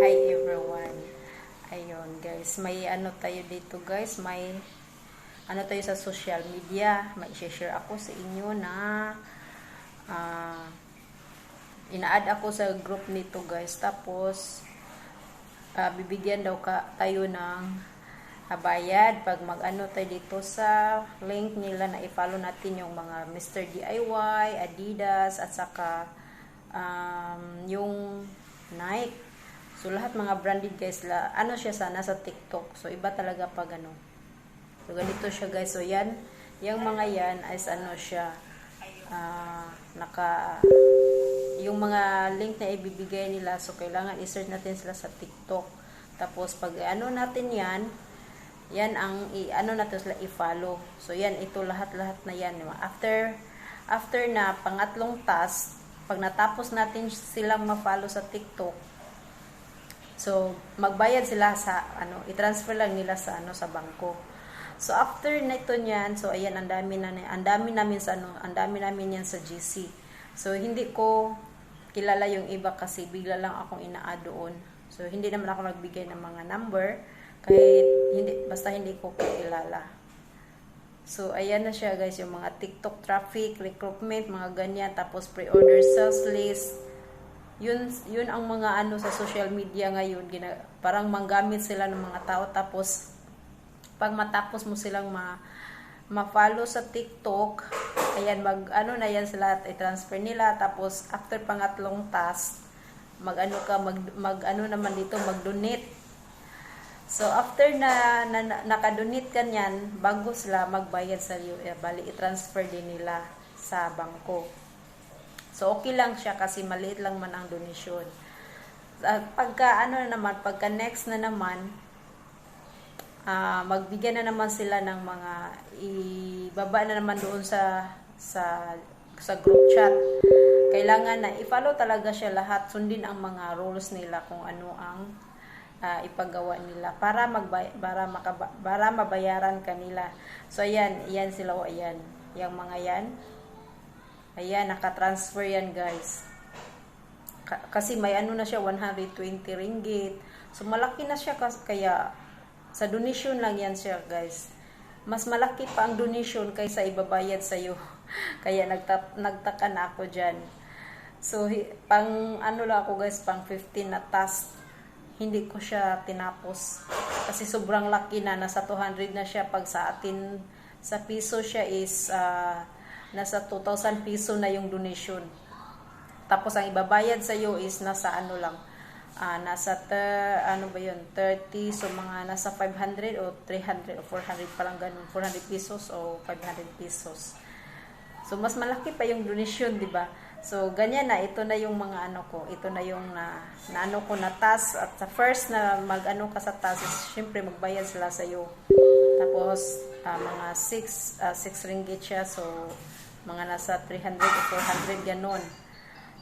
Hi everyone. Ayun guys, may ano tayo dito guys, may ano tayo sa social media. May share ako sa inyo na ah, ina-add ako sa group nito guys. Tapos ah, bibigyan daw ka tayo ng bayad pag mag-ano tayo dito sa link nila na i-follow natin yung mga Mr. DIY, Adidas at saka um, yung Nike. So, lahat mga branded guys, la, ano siya sa TikTok. So, iba talaga pag ano. So, ganito siya guys. So, yan, yung mga yan is ano siya, ah, naka, yung mga link na ibibigay nila, so, kailangan i-search natin sila sa TikTok. Tapos, pag ano natin yan, yan ang i, ano natin sila i-follow. So, yan, ito lahat-lahat na yan. After, after na pangatlong task, pag natapos natin silang ma-follow sa TikTok, So, magbayad sila sa ano, i-transfer lang nila sa ano sa bangko. So after nito niyan, so ayan ang dami na ang dami namin sa ano, ang dami namin yan sa GC. So hindi ko kilala yung iba kasi bigla lang akong ina-add doon. So hindi naman ako nagbigay ng mga number kahit hindi basta hindi ko kilala. So ayan na siya guys, yung mga TikTok traffic, recruitment, mga ganyan, tapos pre-order sales list, yun yun ang mga ano sa social media ngayon gina, parang manggamit sila ng mga tao tapos pag matapos mo silang ma ma-follow sa TikTok ayan mag ano na yan sila i-transfer nila tapos after pangatlong task mag ano ka mag, mag ano naman dito mag-donate. So after na, na, na naka-donate ka niyan bago sila magbayad sa iyo eh, bali i-transfer din nila sa bangko So, okay lang siya kasi maliit lang man ang donation. Uh, pagka ano na naman, pagka next na naman, uh, magbigyan na naman sila ng mga ibaba na naman doon sa sa sa group chat. Kailangan na i-follow talaga siya lahat, sundin ang mga rules nila kung ano ang uh, ipagawa nila para magbay para makaba para mabayaran kanila. So ayan, ayan sila o ayan. Yang mga yan, Ayan, naka-transfer yan guys. Ka- kasi may ano na siya, 120 ringgit. So, malaki na siya kaya sa donation lang yan siya guys. Mas malaki pa ang donation kaysa ibabayad sa'yo. kaya nagta- nagtaka na ako dyan. So, pang ano lang ako guys, pang 15 na task. Hindi ko siya tinapos. Kasi sobrang laki na, nasa 200 na siya. Pag sa atin, sa piso siya is uh, nasa 2,000 piso na yung donation. Tapos ang ibabayad sa iyo is nasa ano lang, uh, nasa ter, ano ba yun, 30, so mga nasa 500 o 300 o 400 pa lang ganun, 400 pesos o 500 pesos. So mas malaki pa yung donation, di ba? So ganyan na, ito na yung mga ano ko, ito na yung na, na ano ko na task at sa first na mag ano ka sa task syempre magbayad sila sa iyo. Tapos uh, mga 6 uh, 6 ringgit siya so mga nasa 300 o 400 ganon.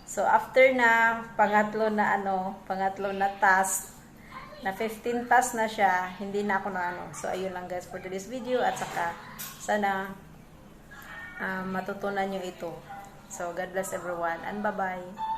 So after na pangatlo na ano, pangatlo na task, na 15 tasks na siya, hindi na ako na ano. So ayun lang guys for today's video at saka sana uh, matutunan nyo ito. So God bless everyone and bye-bye.